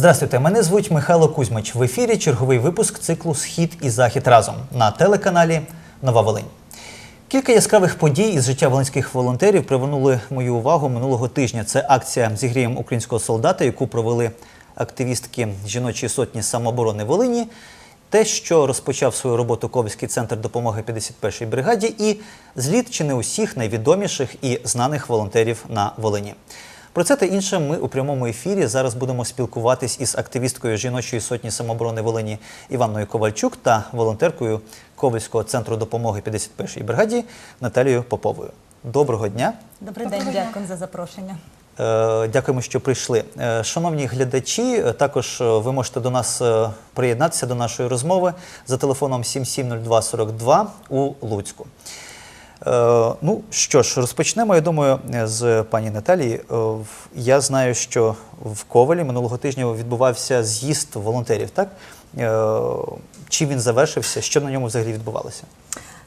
Здравствуйте, мене звуть Михайло Кузьмич. В ефірі черговий випуск циклу Схід і Захід разом на телеканалі Нова Волинь. Кілька яскравих подій із життя волинських волонтерів привернули мою увагу минулого тижня. Це акція Зігрієм українського солдата, яку провели активістки жіночої сотні самооборони Волині. Те, що розпочав свою роботу Ковальський центр допомоги 51-й бригаді, і зліт чи не усіх найвідоміших і знаних волонтерів на Волині. Про це та інше ми у прямому ефірі зараз будемо спілкуватись із активісткою жіночої сотні самооборони Волині Іванною Ковальчук та волонтеркою Ковальського центру допомоги 51-й бригаді Наталією Поповою. Доброго дня! Добрий день, дякую за запрошення. Е, Дякуємо, що прийшли. Е, Шановні глядачі, е, також ви можете до нас приєднатися до нашої розмови за телефоном 770242 у Луцьку. Е, Ну що ж, розпочнемо, я думаю, з пані Наталії. Е, Я знаю, що в Ковалі минулого тижня відбувався з'їзд волонтерів, так? чим Чи він завершився? Що на ньому взагалі відбувалося?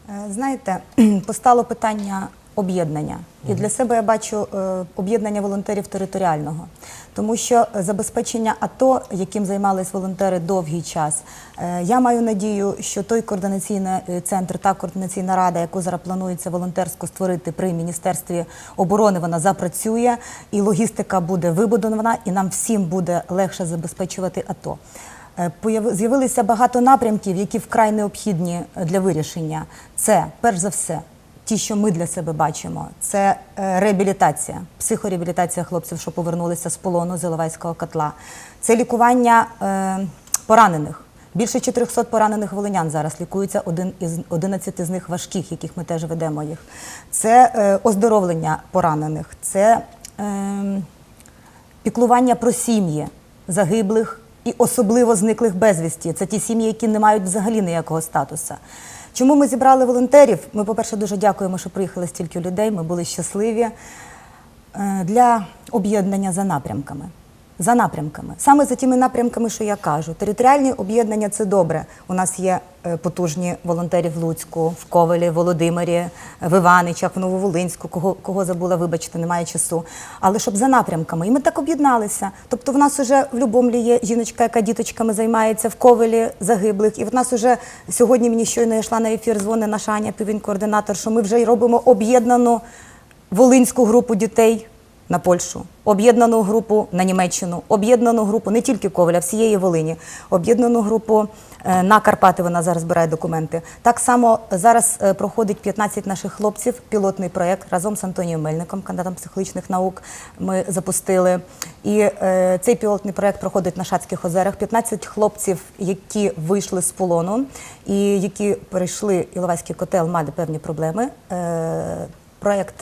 Е, Знаєте, постало питання об'єднання. І для себе я бачу е, об'єднання волонтерів територіального, тому що забезпечення АТО, яким займались волонтери довгий час, е, я маю надію, що той координаційний е, центр, та координаційна рада, яку зараз планується волонтерську створити при міністерстві оборони, вона запрацює, і логістика буде вибудована, і нам всім буде легше забезпечувати АТО. З'явилися багато напрямків, які вкрай необхідні для вирішення. Це перш за все. Ті, що ми для себе бачимо, це е, реабілітація, психореабілітація хлопців, що повернулися з полону з Іловайського котла. Це лікування е, поранених. Більше 400 поранених волинян зараз лікуються, один із 11 з них важких, яких ми теж ведемо їх. Це е, оздоровлення поранених, це е, піклування про сім'ї загиблих і особливо зниклих безвісті. Це ті сім'ї, які не мають взагалі ніякого статусу. Чому ми зібрали волонтерів? Ми, по-перше, дуже дякуємо, що приїхали стільки людей. Ми були щасливі Е, для об'єднання за напрямками. За напрямками, саме за тими напрямками, що я кажу. Територіальні об'єднання це добре. У нас є е, потужні волонтери в Луцьку, в Ковелі, в Володимирі, в Іваничах, в Нововолинську, кого, кого забула, вибачте, немає часу. Але щоб за напрямками. І ми так об'єдналися. Тобто в нас уже в Любомлі є жіночка, яка діточками займається, в Ковелі загиблих. І в нас уже сьогодні мені щойно йшла на ефір, дзвонить наша Аня, півень-координатор, що ми вже й робимо об'єднану волинську групу дітей на Польщу, об'єднану групу на Німеччину, об'єднану групу не тільки Коваля, всієї Волині, об'єднану групу е, на Карпати. Вона зараз збирає документи. Так само зараз е, проходить 15 наших хлопців. Пілотний проєкт разом з Антонієм Мельником, кандидатом психологічних наук. Ми запустили. І е, цей пілотний проєкт проходить на Шацьких озерах. 15 хлопців, які вийшли з полону і які перейшли Іловайський котел, мали певні проблеми. Е, проєкт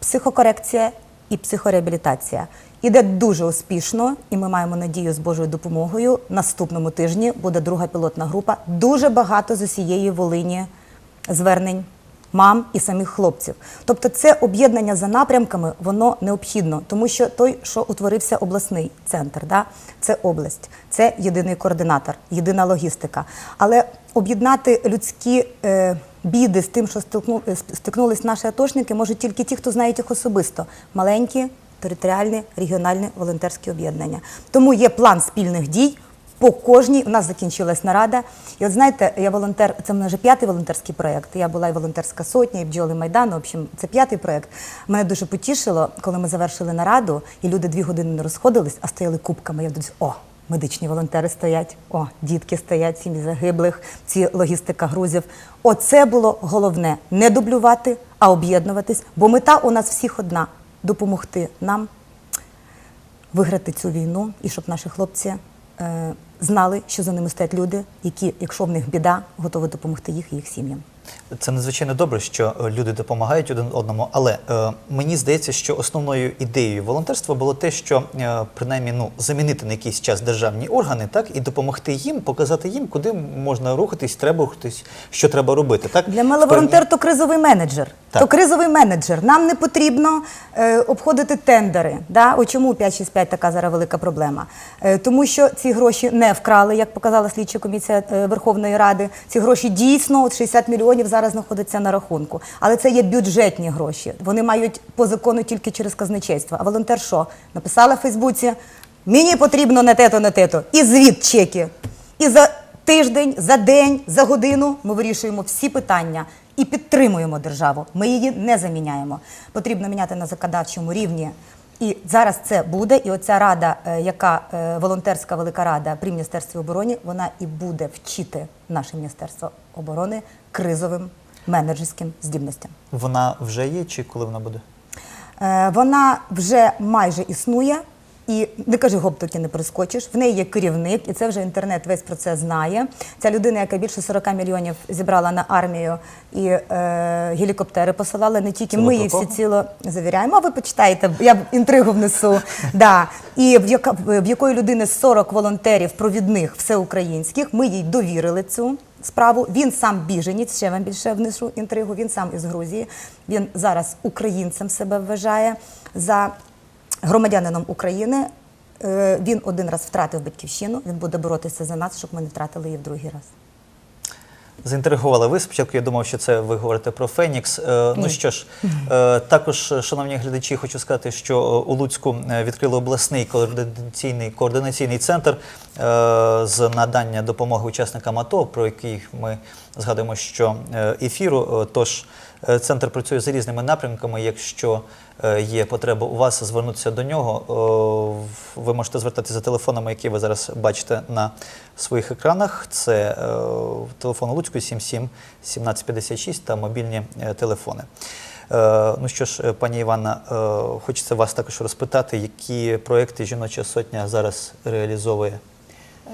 психокорекція і психореабілітація. Іде дуже успішно, і ми маємо надію з Божою допомогою. Наступному тижні буде друга пілотна група. Дуже багато з усієї Волині звернень мам і самих хлопців. Тобто, це об'єднання за напрямками, воно необхідно, тому що той, що утворився обласний центр, да, це область, це єдиний координатор, єдина логістика. Але об'єднати людські е, біди з тим, що е, стикнулись наші атошники, можуть тільки ті, хто знають їх особисто. Маленькі, територіальні, регіональні волонтерські об'єднання. Тому є план спільних дій. По кожній у нас закінчилась нарада. І от знаєте, я волонтер, це в мене вже п'ятий волонтерський проєкт. Я була і волонтерська сотня, і бджоли Майдану. В общем, це п'ятий проєкт. Мене дуже потішило, коли ми завершили нараду, і люди дві години не розходились, а стояли кубками. Я думаю, о, медичні волонтери стоять, о, дітки стоять, сім'ї загиблих, ці логістика грузів. Оце було головне не дублювати, а об'єднуватись. Бо мета у нас всіх одна допомогти нам виграти цю війну і щоб наші хлопці е, знали, що за ними стоять люди, які, якщо в них біда, готові допомогти їх і їх сім'ям. Це надзвичайно добре, що е, люди допомагають один одному, але е, мені здається, що основною ідеєю волонтерства було те, що е, принаймні ну замінити на якийсь час державні органи, так і допомогти їм, показати їм, куди можна рухатись, треба рухатись, що треба робити. Так Для мене волонтер то кризовий менеджер. Так. То кризовий менеджер. Нам не потрібно е, обходити тендери. Да? О, чому 565 така зараз велика проблема? Е, тому що ці гроші не вкрали, як показала слідча комісія е, Верховної Ради. Ці гроші дійсно, от 60 мільйонів зараз знаходяться на рахунку. Але це є бюджетні гроші. Вони мають по закону тільки через казначейство. А волонтер що? Написала в Фейсбуці. Мені потрібно не те-то, не те-то. І звіт чеки. І за тиждень, за день, за годину ми вирішуємо всі питання і підтримуємо державу. Ми її не заміняємо. Потрібно міняти на законодавчому рівні. І зараз це буде. І оця рада, е, яка е, волонтерська велика рада при міністерстві оборони, вона і буде вчити наше міністерство оборони кризовим менеджерським здібностям. Вона вже є чи коли вона буде? Е, Вона вже майже існує. І не кажи гоп, доки не перескочиш. В неї є керівник, і це вже інтернет весь про це знає. Ця людина, яка більше 40 мільйонів зібрала на армію і е, гелікоптери посилала. Не тільки Це ми її всі ціло завіряємо. А ви почитаєте, я інтригу внесу. да. І в, яка, в якої людини 40 волонтерів провідних всеукраїнських. Ми їй довірили цю справу. Він сам біженець, ще вам більше внесу інтригу. Він сам із Грузії. Він зараз українцем себе вважає за громадянином України. Е, Він один раз втратив батьківщину. Він буде боротися за нас, щоб ми не втратили її в другий раз. Заінтригували ви. Спочатку я думав, що це ви говорите про Фенікс. Е, ну що ж, е, також, е, шановні глядачі, хочу сказати, що у Луцьку відкрили обласний координаційний координаційний центр е, з надання допомоги учасникам АТО, про який ми згадуємо, що ефіру. Тож центр працює за різними напрямками. Якщо є потреба у вас звернутися до нього, е, ви можете звертатися за телефонами, які ви зараз бачите на своїх екранах. Це е, телефон у Луцьку 77 1756 та мобільні е, телефони. Е, ну що ж, е, пані Іванна, е, хочеться вас також розпитати, які проекти жіноча сотня зараз реалізовує.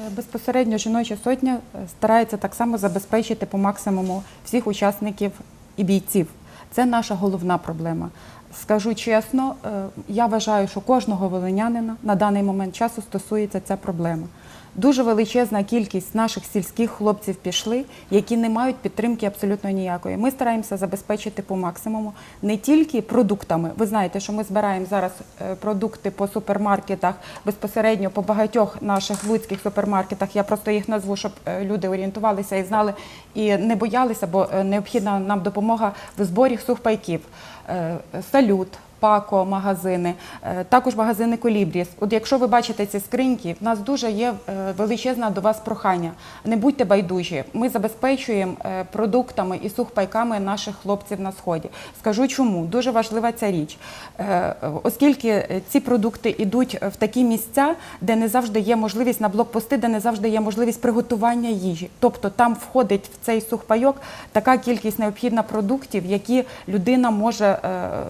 Е, Безпосередньо жіноча сотня е, старається так само забезпечити по максимуму всіх учасників і бійців. Це наша головна проблема. Скажу чесно, е, я вважаю, що кожного волинянина на даний момент часу стосується ця проблема. Дуже величезна кількість наших сільських хлопців пішли, які не мають підтримки абсолютно ніякої. Ми стараємося забезпечити по максимуму не тільки продуктами. Ви знаєте, що ми збираємо зараз е, продукти по супермаркетах безпосередньо по багатьох наших луцьких супермаркетах. Я просто їх назву, щоб е, люди орієнтувалися і знали і не боялися, бо необхідна нам допомога в зборі сухпайків. Е, Салют. Пако, магазини, е, також магазини Колібріс. От якщо ви бачите ці скриньки, в нас дуже є е, величезне до вас прохання. Не будьте байдужі. Ми забезпечуємо е, продуктами і сухпайками наших хлопців на сході. Скажу чому дуже важлива ця річ, оскільки ці продукти йдуть в такі місця, де не завжди є можливість на блокпости, де не завжди є можливість приготування їжі. Тобто там входить в цей сухпайок така кількість необхідна продуктів, які людина може,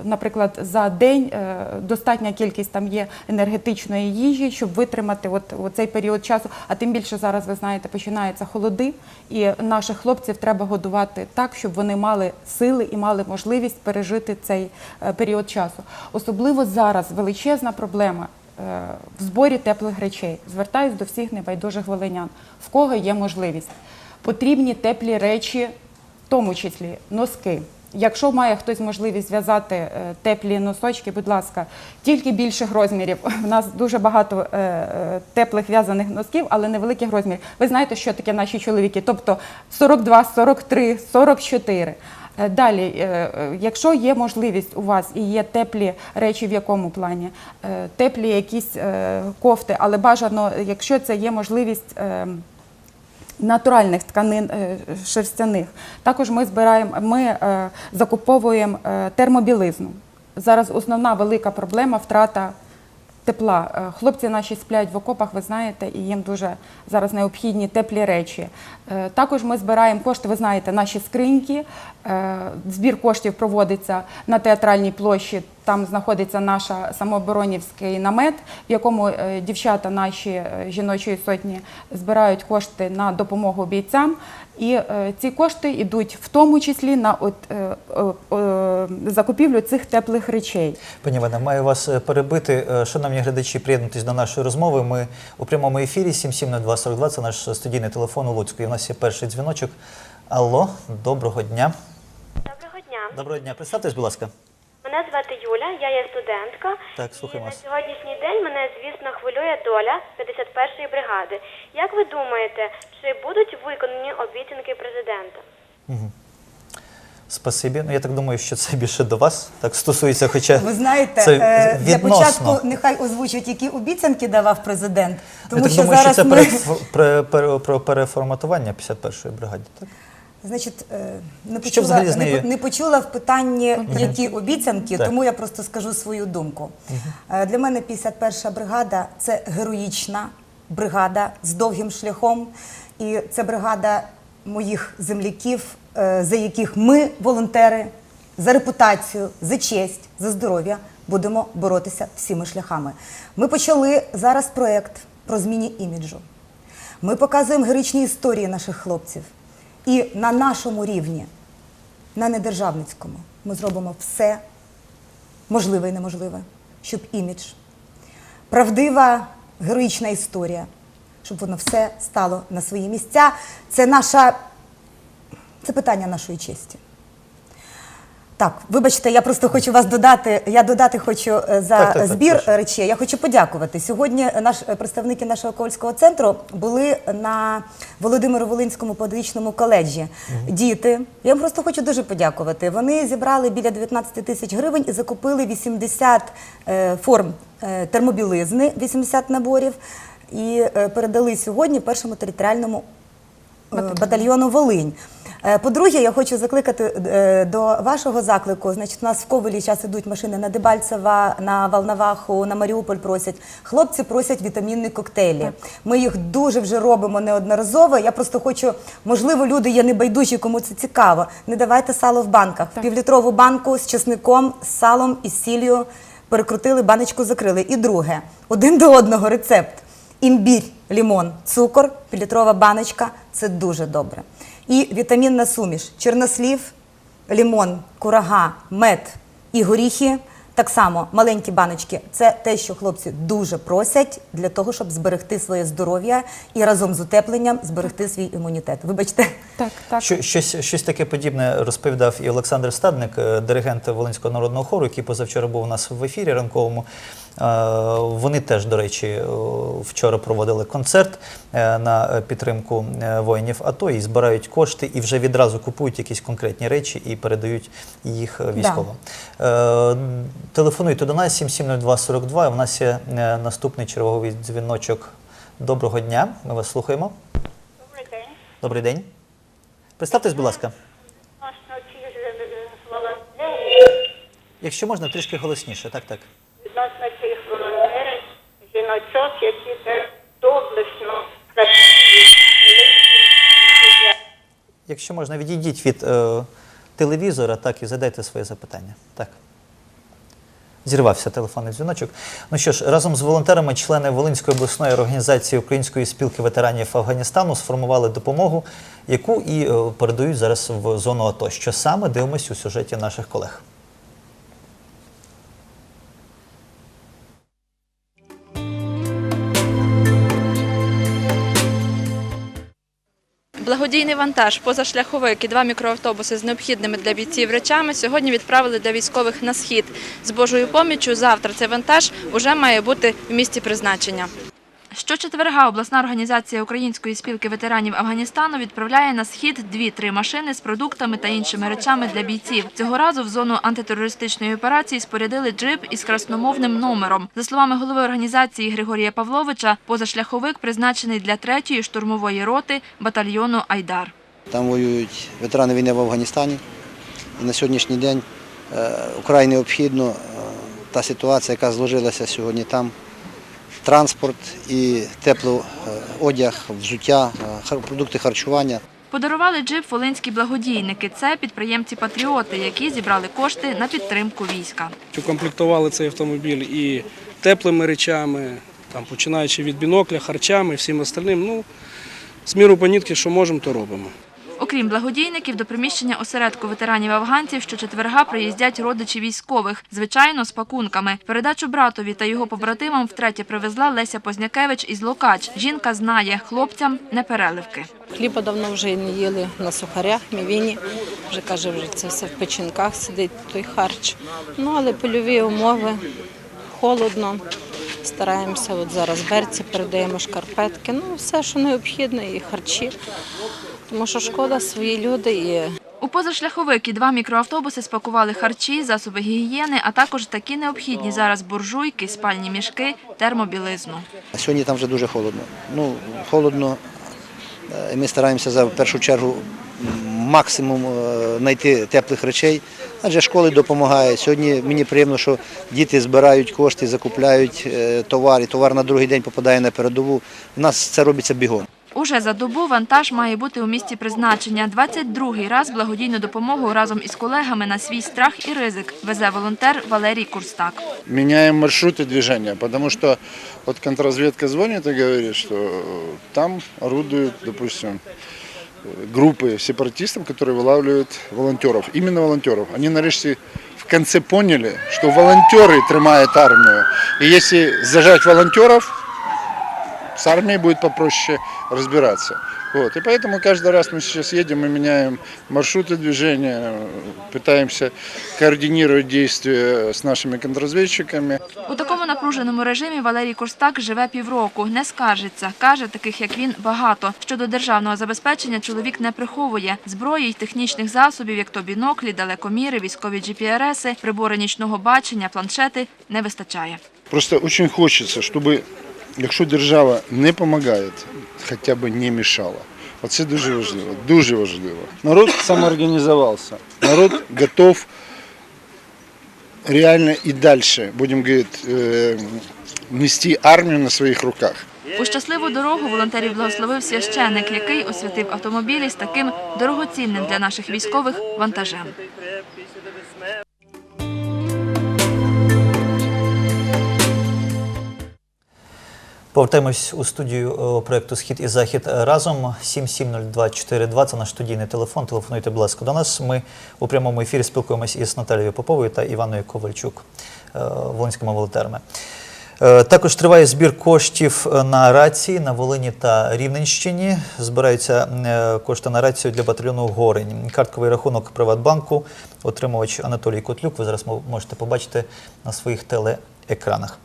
наприклад, за день е, достатня кількість там є енергетичної їжі, щоб витримати от, от цей період часу. А тим більше зараз ви знаєте, починаються холоди, і наших хлопців треба годувати так, щоб вони мали сили і мали можливість пережити цей е, період часу. Особливо зараз величезна проблема. е, В зборі теплих речей звертаюсь до всіх небайдужих волинян, в кого є можливість. Потрібні теплі речі, в тому числі носки. Якщо має хтось можливість зв'язати е, теплі носочки, будь ласка, тільки більших розмірів. У нас дуже багато е, е, теплих в'язаних носків, але невеликих розмірів. Ви знаєте, що таке наші чоловіки? Тобто 42, 43, 44. Е, Далі, якщо є можливість у вас і є теплі речі, в якому плані, теплі якісь кофти, але бажано, якщо це є можливість. Натуральних тканин е, шерстяних. Також ми збираємо, ми е, закуповуємо е, термобілизну. Зараз основна велика проблема втрата тепла. Хлопці наші сплять в окопах, ви знаєте, і їм дуже зараз необхідні теплі речі. Також ми збираємо кошти, ви знаєте, наші скриньки. Збір коштів проводиться на театральній площі. Там знаходиться наш самооборонівський намет, в якому е, дівчата наші е, жіночої сотні збирають кошти на допомогу бійцям. І е, ці кошти йдуть в тому числі на от, е, е, е, закупівлю цих теплих речей. Пані Івана, маю вас перебити. Шановні глядачі, приєднуйтесь до нашої розмови. Ми у прямому ефірі 770242, це наш студійний телефон у Луцьку. І в нас є перший дзвіночок. Алло, доброго дня. Доброго дня. Доброго дня. Представтесь, будь ласка. Мене звати я є студентка. Так, слухаємо І на сьогоднішній день мене, звісно, хвилює доля 51-ї бригади. Як ви думаєте, чи будуть виконані обіцянки президента? Спасибі. Ну я так думаю, що це більше до вас так стосується, хоча Ви знаєте, це е, для початку нехай озвучать, які обіцянки давав президент, тому я так що думаю, зараз що це ми... пере- пере- пере- переформатування 51-ї бригади. Так? Значить, е, не Що почула, взагалі з нею? не почула в питанні, які обіцянки, Так. тому я просто скажу свою думку. Е, Для мене 51-ша бригада це героїчна бригада з довгим шляхом. І це бригада моїх земляків, е, за яких ми, волонтери, за репутацію, за честь, за здоров'я будемо боротися всіми шляхами. Ми почали зараз проєкт про зміні іміджу. Ми показуємо героїчні історії наших хлопців. І на нашому рівні, на недержавницькому, ми зробимо все можливе і неможливе, щоб імідж, правдива героїчна історія, щоб воно все стало на свої місця. Це наша це питання нашої честі. Так, вибачте, я просто хочу вас додати. Я додати хочу е, за Так, так, так, збір прошу. речей. Я хочу подякувати. Сьогодні наш е, представники нашого ковальського центру були на Володимиро-Волинському педагогічному коледжі. Діти. Я вам просто хочу дуже подякувати. Вони зібрали біля 19 тисяч гривень і закупили 80 е, форм е, термобілизни, 80 наборів. І е, передали сьогодні першому територіальному е, батальйону Волинь. Е, По-друге, я хочу закликати е, до вашого заклику. Значить, у нас в Ковелі час ідуть машини на Дебальцева, на Волноваху, на Маріуполь просять. Хлопці просять вітамінні коктейлі. Ми їх дуже вже робимо неодноразово. Я просто хочу, можливо, люди є небайдужі, кому це цікаво. Не давайте сало в банках. В півлітрову банку з чесником, з салом і сіллю перекрутили, баночку закрили. І друге, один до одного рецепт. Імбірь, лімон, цукор, півлітрова баночка це дуже добре. І вітамінна суміш: чорнослів, лімон, курага, мед і горіхи. Так само маленькі баночки. Це те, що хлопці дуже просять для того, щоб зберегти своє здоров'я і разом з утепленням зберегти свій імунітет. Вибачте. Так, так. Що, щось, щось таке подібне розповідав і Олександр Стадник, е, диригент Волинського народного хору, який позавчора був у нас в ефірі ранковому. Е, Вони теж, до речі, е, вчора проводили концерт на підтримку воїнів АТО і збирають кошти і вже відразу купують якісь конкретні речі і передають їх військовим. Е, Телефонуйте до нас 770242. У нас є е, наступний черговий дзвіночок. Доброго дня. Ми вас слухаємо. Добрий день. Добрий день. Представтесь, будь ласка. Якщо можна, трішки голосніше. Так, так. відносно цих волонтерів, жіночок, які теж доблесно працюють, Якщо можна, відійдіть від е, телевізора, так і задайте своє запитання. Так. Зірвався телефонний дзвіночок. Ну що ж, разом з волонтерами члени Волинської обласної організації Української спілки ветеранів Афганістану сформували допомогу, яку і е, передають зараз в зону АТО. Що саме дивимось у сюжеті наших колег. Благодійний вантаж, позашляховик і два мікроавтобуси з необхідними для бійців речами сьогодні відправили для військових на схід. З Божою поміччю завтра цей вантаж уже має бути в місті призначення. Щочетверга обласна організація Української спілки ветеранів Афганістану відправляє на схід дві-три машини з продуктами та іншими речами для бійців. Цього разу в зону антитерористичної операції спорядили джип із красномовним номером. За словами голови організації Григорія Павловича, позашляховик призначений для третьої штурмової роти батальйону Айдар. Там воюють ветерани війни в Афганістані. І на сьогоднішній день е, вкрай необхідно е, та ситуація, яка зложилася сьогодні там. Транспорт і теплий е, одяг, взуття, е, продукти харчування. Подарували джип волинські благодійники. Це підприємці-патріоти, які зібрали кошти на підтримку війська. Укомплектували цей автомобіль і теплими речами, там, починаючи від бінокля, харчами, всім остальним. Ну, з міру по нитки, що можемо, то робимо. Окрім благодійників, до приміщення осередку ветеранів афганців щочетверга приїздять родичі військових, звичайно, з пакунками. Передачу братові та його побратимам втретє привезла Леся Познякевич із Локач. Жінка знає, хлопцям не переливки. Хліба давно вже не їли на сухарях, мівіні. Вже каже, вже це все в печінках сидить той харч. Ну але польові умови, холодно. Стараємося от зараз берці, передаємо шкарпетки. Ну, все, що необхідно, і харчі. Тому що шкода свої люди і У позашляховик і два мікроавтобуси спакували харчі, засоби гігієни, а також такі необхідні зараз буржуйки, спальні мішки, термобілизну. Сьогодні там вже дуже холодно. Ну, холодно. Е, Ми стараємося за в першу чергу максимум е, знайти теплих речей, адже школи допомагають. Сьогодні мені приємно, що діти збирають кошти, закупляють е, товар, і товар на другий день попадає на передову. У нас це робиться бігом. Уже за добу вантаж має бути у місті призначення. 22-й раз благодійну допомогу разом із колегами на свій страх і ризик везе волонтер Валерій Курстак. меняем маршруты движения, потому что вот контрразведка звонит и говорит, что э, там орудуют, допустим, э, группы сепаратистов, которые вылавливают волонтеров, именно волонтеров. Они нарешті в конце поняли, что волонтеры тримают армию. И если зажать волонтеров, с армией будет попроще разбираться. Вот. И поэтому каждый раз мы сейчас едем и меняем маршруты движения, э, пытаемся координировать действия с нашими контрразведчиками. У такому напруженому режимі Валерій Курстак живе півроку. Не скаржиться. Каже, таких як він багато. Щодо державного забезпечення чоловік не приховує. Зброї й технічних засобів, як то біноклі, далекоміри, військові GPRS, прибори нічного бачення, планшети не вистачає. Просто очень хочеться, щоб, якщо держава не допомагає, хоча б не мішала. Оце дуже важливо, дуже важливо. Народ самоорганізувався, народ готов реально і далі, будемо говорити, е, нести армію на своїх руках. У щасливу дорогу волонтерів благословив священик, який освятив автомобілі з таким дорогоцінним для наших військових вантажем. Повертаємось у студію е, проекту Схід і Захід разом. 770242 – це наш студійний телефон. Телефонуйте, будь ласка, до нас. Ми у прямому ефірі спілкуємось із Наталією Поповою та Іваною Ковальчук, е, волинськими волонтерами. Е, Також триває збір коштів на рації на Волині та Рівненщині. Збираються кошти на рацію для батальйону Горень. Картковий рахунок Приватбанку, отримувач Анатолій Котлюк. Ви зараз можете побачити на своїх телеекранах.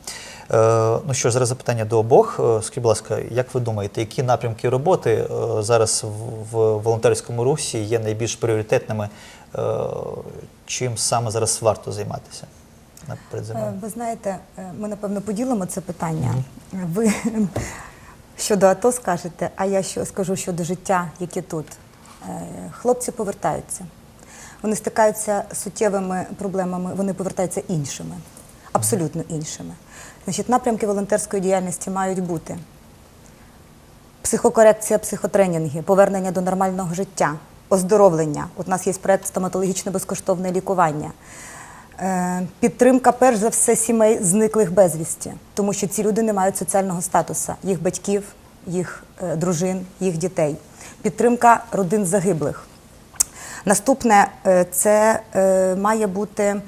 Е, Ну що ж, зараз запитання до обох. Е, Скажіть, будь ласка, як ви думаєте, які напрямки роботи е, зараз в- волонтерському русі є найбільш пріоритетними? Чим саме зараз варто займатися? Ви знаєте, ми напевно поділимо це питання. Ви щодо АТО скажете, а я що скажу щодо життя, яке тут. Хлопці повертаються. Вони стикаються з суттєвими проблемами, вони повертаються іншими, абсолютно іншими. Значить, напрямки волонтерської діяльності мають бути психокорекція, психотренінги, повернення до нормального життя, оздоровлення. От у нас є проект стоматологічне безкоштовне лікування. Е, Підтримка, перш за все, сімей зниклих безвісті, тому що ці люди не мають соціального статусу, їх батьків, їх е, дружин, їх дітей. Підтримка родин загиблих. Наступне е, це має бути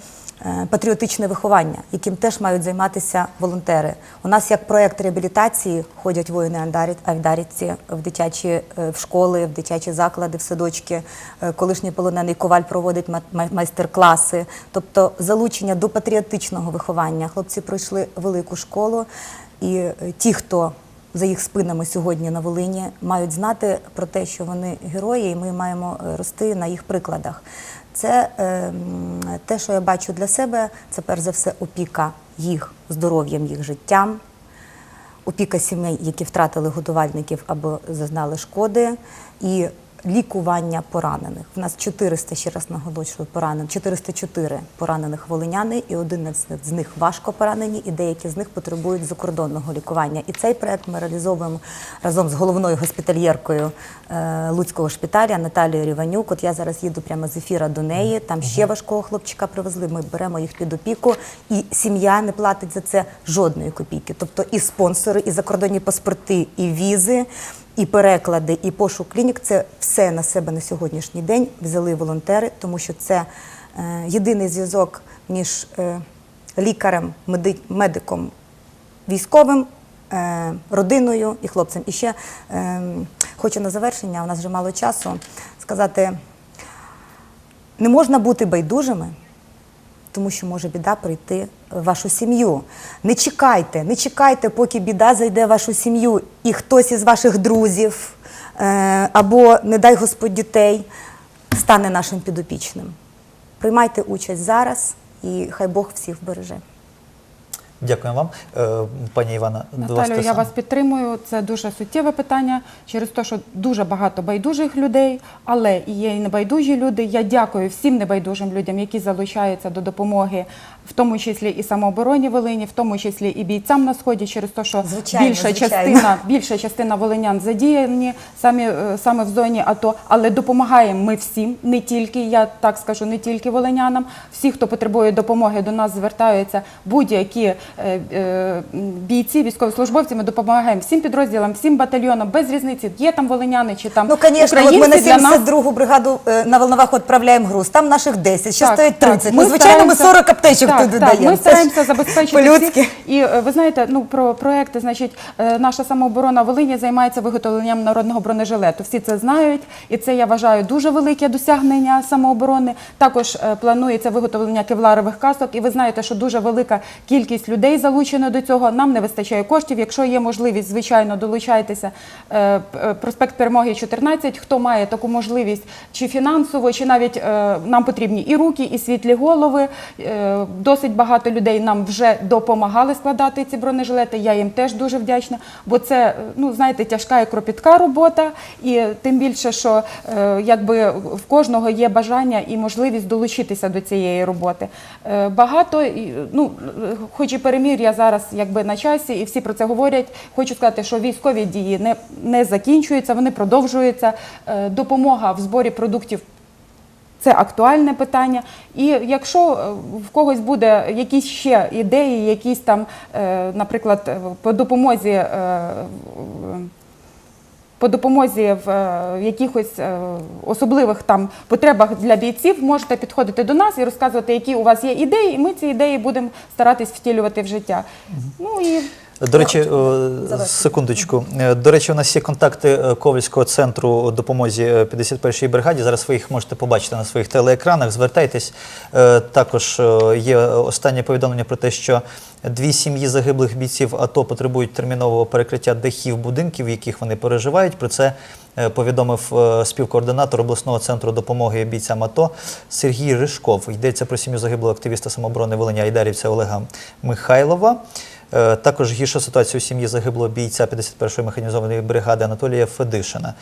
патріотичне виховання, яким теж мають займатися волонтери. У нас як проєкт реабілітації ходять воїни Айдарівці в дитячі е, в школи, в дитячі заклади, в садочки. Е, Колишній полонений коваль проводить ма- май- майстер-класи. Тобто залучення до патріотичного виховання. Хлопці пройшли велику школу, і е, ті, хто за їх спинами сьогодні на Волині, мають знати про те, що вони герої, і ми маємо е, рости на їх прикладах. Це е, те, що я бачу для себе, це перш за все опіка їх здоров'ям, їх життям, опіка сімей, які втратили годувальників або зазнали шкоди, і лікування поранених. В нас 400, ще раз наголошую, поранених, 404 поранених волиняни, і 11 з них важко поранені, і деякі з них потребують закордонного лікування. І цей проект ми реалізовуємо разом з головною госпітальєркою е, Луцького шпиталя Наталією Ріванюк. От я зараз їду прямо з ефіра до неї. Там ще важкого хлопчика привезли. Ми беремо їх під опіку, і сім'я не платить за це жодної копійки. Тобто і спонсори, і закордонні паспорти, і візи. І переклади, і пошук клінік це все на себе на сьогоднішній день взяли волонтери, тому що це е, єдиний зв'язок між е, лікарем, меди- медиком, військовим, е, родиною і хлопцем. І ще хочу на завершення, у нас вже мало часу, сказати: не можна бути байдужими, тому що може біда прийти в вашу сім'ю. Не чекайте, не чекайте, поки біда зайде в вашу сім'ю, і хтось із ваших друзів е, або, не дай Господь, дітей стане нашим підопічним. Приймайте участь зараз, і хай Бог всіх береже. Дякую вам, Е, пані Івана. Наталю, я вас підтримую. Це дуже суттєве питання через те, що дуже багато байдужих людей, але і є і небайдужі люди. Я дякую всім небайдужим людям, які залучаються до допомоги, в тому числі і самообороні Волині, в тому числі і бійцям на сході, через те, що Звичайно, більша звичайно. частина більша частина волинян задіяні самі, е, саме в зоні АТО, але допомагаємо ми всім, не тільки, я так скажу, не тільки волинянам. Всі, хто потребує допомоги, до нас звертаються. Будь-які е, е, бійці, військовослужбовці, ми допомагаємо всім підрозділам, всім батальйонам, без різниці, є там волиняни чи там Ну, от українці ми на для 72-гу бригаду на Волновах відправляємо груз. Там наших 10, ще Так, стоїть так. Ми ну, звичайно, ми 40 аптечок так, туди так, даємо. Ми стараємося забезпечити по-людськи. всіх. І е, ви знаєте, ну про проекти, значить, е, наша самооборона Волині займається виготовленням народного бронежилету. Всі це знають, і це я вважаю дуже велике досягнення самооборони. Також е, планується виготовлення кевларових касок. І ви знаєте, що дуже велика кількість людей залучена до цього. Нам не вистачає коштів. Якщо є можливість, звичайно, долучайтеся. Е, е, Проспект Перемоги 14. Хто має таку можливість, чи фінансово, чи навіть е, нам потрібні і руки, і світлі голови. Е, Досить багато людей нам вже допомагали складати ці бронежилети. Я їм теж дуже вдячна, бо це, е, ну знаєте, тяжка і кропітка робота, і тим більше, що е, якби в кожного є бажання і можливість долучитися до цієї роботи. Е, Багато, ну, хоч і перемір'я зараз якби на часі, і всі про це говорять. Хочу сказати, що військові дії не, не закінчуються, вони продовжуються. Допомога в зборі продуктів це актуальне питання. І якщо е, в когось буде якісь ще ідеї, якісь там, е, наприклад, е, по допомозі. По допомозі в якихось особливих там потребах для бійців можете підходити до нас і розказувати, які у вас є ідеї, і ми ці ідеї будемо старатись втілювати в життя. Ну і До речі, е, секундочку. Е, До речі, у нас є контакти е, Ковальського центру допомозі е, 51-й бригаді. Зараз ви їх можете побачити на своїх телеекранах. Звертайтесь. Також є останнє повідомлення про те, що дві сім'ї загиблих бійців АТО потребують термінового перекриття дахів будинків, в яких вони переживають. Про це повідомив співкоординатор обласного центру допомоги бійцям АТО Сергій Ришков. Йдеться про сім'ю загиблого активіста самооборони Волиня Айдарівця Олега Михайлова. Е, Також гірша ситуація у сім'ї загиблого бійця 51-ї механізованої бригади Анатолія Федишина.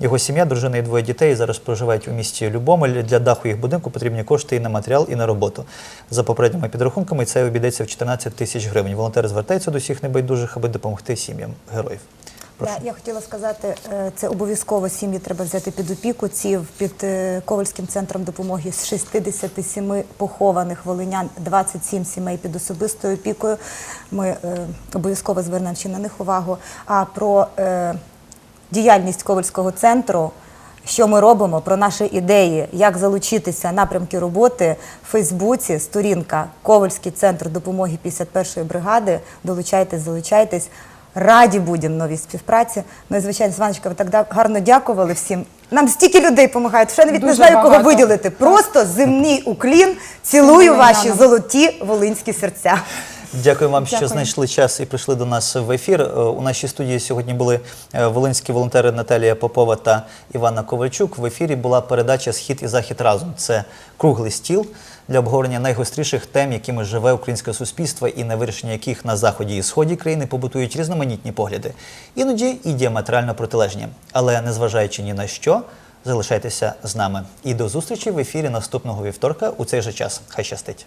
Його сім'я, дружина і двоє дітей зараз проживають у місті Любомель. Для даху їх будинку потрібні кошти і на матеріал, і на роботу. За попередніми підрахунками це обійдеться в 14 тисяч гривень. Волонтери звертаються до всіх небайдужих, аби допомогти сім'ям героїв. Да, я хотіла сказати, е, це обов'язково сім'ї треба взяти під опіку. Ці під е, Ковальським центром допомоги з 67 похованих волинян, 27 сімей під особистою опікою. Ми е, обов'язково звернемо ще на них увагу. А про е, діяльність Ковальського центру. Що ми робимо про наші ідеї, як залучитися напрямки роботи в Фейсбуці, сторінка Ковальський центр допомоги 51-ї бригади. Долучайтесь, залучайтесь. Раді будемо новій співпраці. Ну і звичайно, Сваночка, ви так гарно дякували всім. Нам стільки людей допомагають. Ще навіть не Дуже знаю, кого багато. виділити. Просто земний уклін. Цілую Всім ваші волинянам. золоті волинські серця. Дякую вам, що Дякую. знайшли час і прийшли до нас в ефір. Е, У нашій студії сьогодні були е, волинські волонтери Наталія Попова та Івана Ковальчук. В ефірі була передача Схід і захід разом. Це круглий стіл для обговорення найгостріших тем, якими живе українське суспільство, і на вирішення яких на заході і сході країни побутують різноманітні погляди, іноді і діаметрально протилежні. Але незважаючи ні на що, залишайтеся з нами. І до зустрічі в ефірі наступного вівторка у цей же час. Хай щастить.